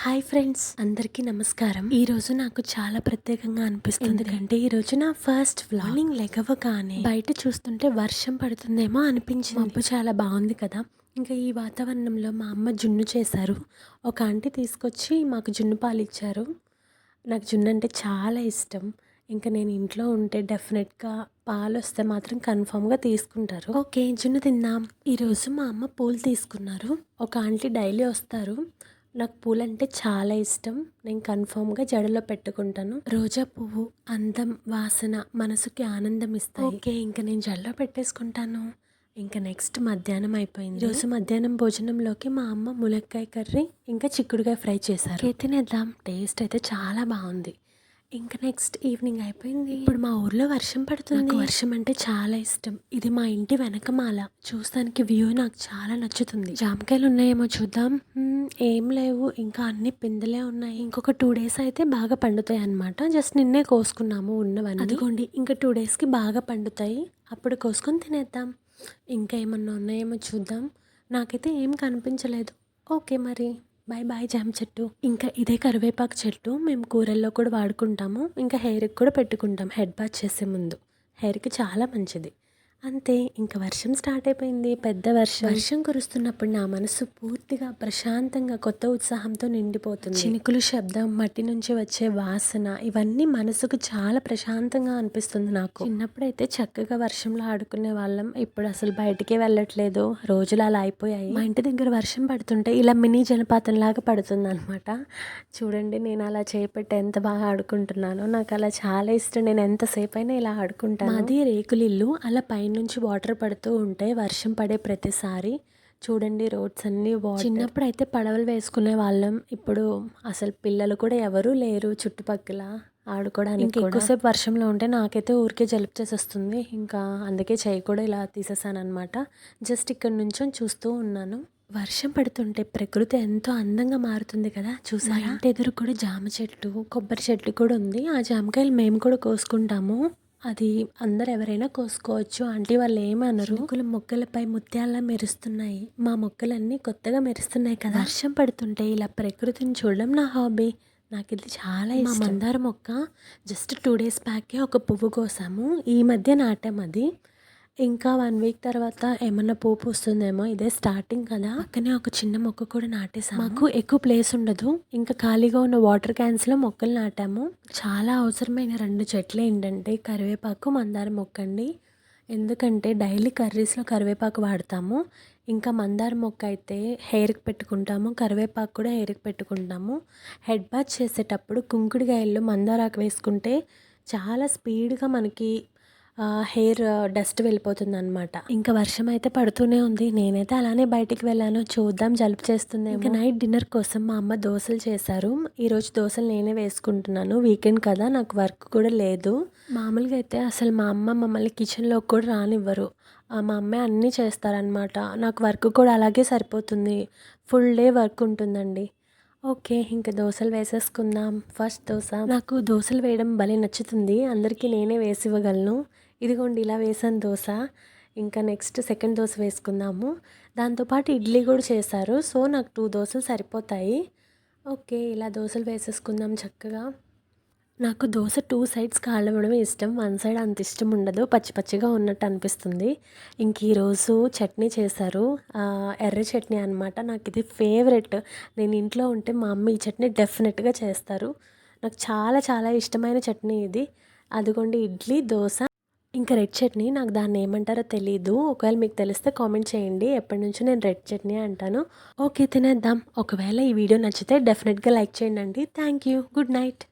Hi friends అందరికీ నమస్కారం. ఈ రోజు నాకు చాలా ప్రత్యేకంగా అనిపిస్తుంది. ఎందుకంటే ఈ రోజు నా ఫస్ట్ మార్నింగ్ లెగవగానే బయట చూస్తుంటే వర్షం పడుతుందేమో అనిపించింది. మబ్బు చాలా బాగుంది కదా. ఇంకా ఈ వాతావరణంలో మా అమ్మ జున్ను చేశారు. ఒక ఆంటీ తీసుకొచ్చి మాకు జున్ను పాలు ఇచ్చారు. నాకు జున్ను అంటే చాలా ఇష్టం. ఇంకా నేను ఇంట్లో ఉంటే డెఫినెట్గా పాలు వస్తే మాత్రం కన్ఫామ్గా తీసుకుంటారు. ఓకే జున్ను తిందాం. ఈరోజు మా అమ్మ పూలు తీసుకున్నారు. ఒక ఆంటీ డైలీ వస్తారు. నాకు పూలు అంటే చాలా ఇష్టం. నేను కన్ఫామ్గా జడలో పెట్టుకుంటాను. రోజా పువ్వు అందం వాసన మనసుకి ఆనందం ఇస్తాయి. ఓకే ఇంకా నేను జడలో పెట్టేసుకుంటాను. ఇంకా నెక్స్ట్ మధ్యాహ్నం అయిపోయింది. రోజు మధ్యాహ్నం భోజనంలోకి మా అమ్మ ములక్కాయ కర్రీ ఇంకా చిక్కుడుకాయ ఫ్రై చేశారు. తినేద్దాం. టేస్ట్ అయితే చాలా బాగుంది. ఇంకా నెక్స్ట్ ఈవినింగ్ అయిపోయింది. ఇప్పుడు మా ఊర్లో వర్షం పడుతుంది. వర్షం అంటే చాలా ఇష్టం. ఇది మా ఇంటి వెనకమాల చూస్తానికి వ్యూ నాకు చాలా నచ్చుతుంది. జామకాయలు ఉన్నాయేమో చూద్దాం. ఏం లేవు. ఇంకా అన్ని పిందెలే ఉన్నాయి. ఇంకొక టూ డేస్ అయితే బాగా పండుతాయి అన్నమాట. జస్ట్ నిన్నే కోసుకున్నాము ఉన్నవన్నీ. అదిగోండి ఇంకా టూ డేస్కి బాగా పండుతాయి. అప్పుడు కోసుకొని తినేద్దాం. ఇంకా ఏమన్నా ఉన్నాయేమో చూద్దాం. నాకైతే ఏం కనిపించలేదు. ఓకే మరి. బాయ్ బాయ్ జామ చెట్టు. ఇంకా ఇదే కరివేపాకు చెట్టు మేము కూరల్లో కూడా వాడుకుంటాము. ఇంకా హెయిర్కి కూడా పెట్టుకుంటాం. హెడ్ బాత్ చేసే ముందు. హెయిర్కి చాలా మంచిది. అంతే ఇంకా వర్షం స్టార్ట్ అయిపోయింది పెద్ద వర్షం. వర్షం కురుస్తున్నప్పుడు నా మనసు పూర్తిగా ప్రశాంతంగా కొత్త ఉత్సాహంతో నిండిపోతుంది. చినుకులు శబ్దం మట్టి నుంచి వచ్చే వాసన ఇవన్నీ మనసుకు చాలా ప్రశాంతంగా అనిపిస్తుంది నాకు. చిన్నప్పుడైతే చక్కగా వర్షంలో ఆడుకునే వాళ్ళం ఇప్పుడు అసలు బయటికే వెళ్ళట్లేదు. రోజులు అలా అయిపోయాయి. మా ఇంటి దగ్గర వర్షం పడుతుంటే ఇలా మినీ జలపాతం లాగా పడుతుంది అనమాట చూడండి నేను అలా చేపట్టి ఎంత బాగా ఆడుకుంటున్నానో. నాకు అలా చాలా ఇష్టం. నేను ఎంతసేపు అయినా ఇలా ఆడుకుంటాను. మాది రేకులిల్లు అలా పైనుంచి వాటర్ పడుతూ ఉంటే వర్షం పడే ప్రతిసారి చూడండి రోడ్స్ అన్నీ వాటర్ చిన్నప్పుడు అయితే పడవలు వేసుకునే వాళ్ళం. ఇప్పుడు అసలు పిల్లలు కూడా ఎవరూ లేరు చుట్టుపక్కల ఆడుకోవడానికి ఎక్కువసేపు వర్షంలో ఉంటే నాకైతే ఊరికే జలుబు చేసేస్తుంది. ఇంకా అందుకే చేయి కూడా ఇలా తీసేసాను అనమాట జస్ట్ ఇక్కడ నుంచొని చూస్తూ ఉన్నాను. వర్షం పడుతుంటే ప్రకృతి ఎంతో అందంగా మారుతుంది కదా చూసారా? ఇంటి ఎదురు కూడా జామ చెట్టు కొబ్బరి చెట్టు కూడా ఉంది. ఆ జామకాయలు మేము కూడా కోసుకుంటాము. అది అందరు ఎవరైనా కోసుకోవచ్చు. ఆంటీ వాళ్ళు ఏమన్నారు చినుకులు మొక్కలపై ముత్యాల్లా మెరుస్తున్నాయి. మా మొక్కలన్నీ కొత్తగా మెరుస్తున్నాయి కదా. వర్షం పడుతుంటే ఇలా ప్రకృతిని చూడడం నా హాబీ. నాకు ఇది చాలా ఇష్టం. మందార మొక్క జస్ట్ టూ డేస్ బ్యాకే ఒక పువ్వు కోసాము. ఈ మధ్య నాటాం అది ఇంకా వన్ వీక్ తర్వాత ఏమన్నా పోపు వస్తుందేమో ఇదే స్టార్టింగ్ కదా. పక్కనే ఒక చిన్న మొక్క కూడా నాటేసాము మాకు ఎక్కువ ప్లేస్ ఉండదు. ఇంకా ఖాళీగా ఉన్న వాటర్ క్యాన్స్లో మొక్కలు నాటాము. చాలా అవసరమైన రెండు చెట్లు ఏంటంటే కరివేపాకు మందార మొక్క అండి. ఎందుకంటే డైలీ కర్రీస్లో కరివేపాకు వాడతాము. ఇంకా మందార మొక్క అయితే హెయిర్కి పెట్టుకుంటాము. కరివేపాకు కూడా హెయిర్కి పెట్టుకుంటాము. హెడ్ బాత్ చేసేటప్పుడు కుంకుడుకాయల్లో మందారాకు వేసుకుంటే చాలా స్పీడ్గా మనకి హెయిర్ డస్ట్ వెళ్ళిపోతుంది అనమాట ఇంకా వర్షం అయితే పడుతూనే ఉంది. నేనైతే అలానే బయటికి వెళ్ళాను. చూద్దాం జలుబు చేస్తుంది ఇంకా నైట్ డిన్నర్ కోసం మా అమ్మ దోశలు చేశారు. ఈరోజు దోశలు నేనే వేసుకుంటున్నాను. వీకెండ్ కదా నాకు వర్క్ కూడా లేదు. మామూలుగా అయితే అసలు మా అమ్మ మమ్మల్ని కిచెన్లో కూడా రానివ్వరు. ఆ, మా అమ్మే అన్నీ చేస్తారనమాట నాకు వర్క్ కూడా అలాగే సరిపోతుంది. ఫుల్ డే వర్క్ ఉంటుందండి. ఓకే ఇంకా దోశలు వేసేసుకుందాం. ఫస్ట్ దోశ. నాకు దోశలు వేయడం భలే నచ్చుతుంది. అందరికీ నేనే వేసి ఇవ్వగలను. ఇదిగోండి ఇలా వేసాను దోశ. ఇంకా నెక్స్ట్ సెకండ్ దోశ వేసుకుందాము. దాంతోపాటు ఇడ్లీ కూడా చేశారు. సో నాకు టూ దోశలు సరిపోతాయి. ఓకే ఇలా దోశలు వేసేసుకుందాం చక్కగా. నాకు దోశ టూ సైడ్స్ కాలవడం ఇష్టం. వన్ సైడ్ అంత ఇష్టం ఉండదు. పచ్చి పచ్చిగా ఉన్నట్టు అనిపిస్తుంది. ఇంక ఈరోజు చట్నీ చేశారు. ఎర్ర చట్నీ అనమాట నాకు ఇది ఫేవరెట్ నేను ఇంట్లో ఉంటే మా అమ్మ ఈ చట్నీ డెఫినెట్గా చేస్తారు. నాకు చాలా చాలా ఇష్టమైన చట్నీ ఇది. అదిగోండి ఇడ్లీ దోశ ఇంకా రెడ్ చట్నీ నాకు దాన్ని ఏమంటారో తెలియదు ఒకవేళ మీకు తెలిస్తే కామెంట్ చేయండి. ఎప్పటి నుంచో నేను రెడ్ చట్నీ అంటాను. ఓకే తినేద్దాం. ఒకవేళ ఈ వీడియో నచ్చితే డెఫినెట్గా లైక్ చేయండి థ్యాంక్ యూ. Good night.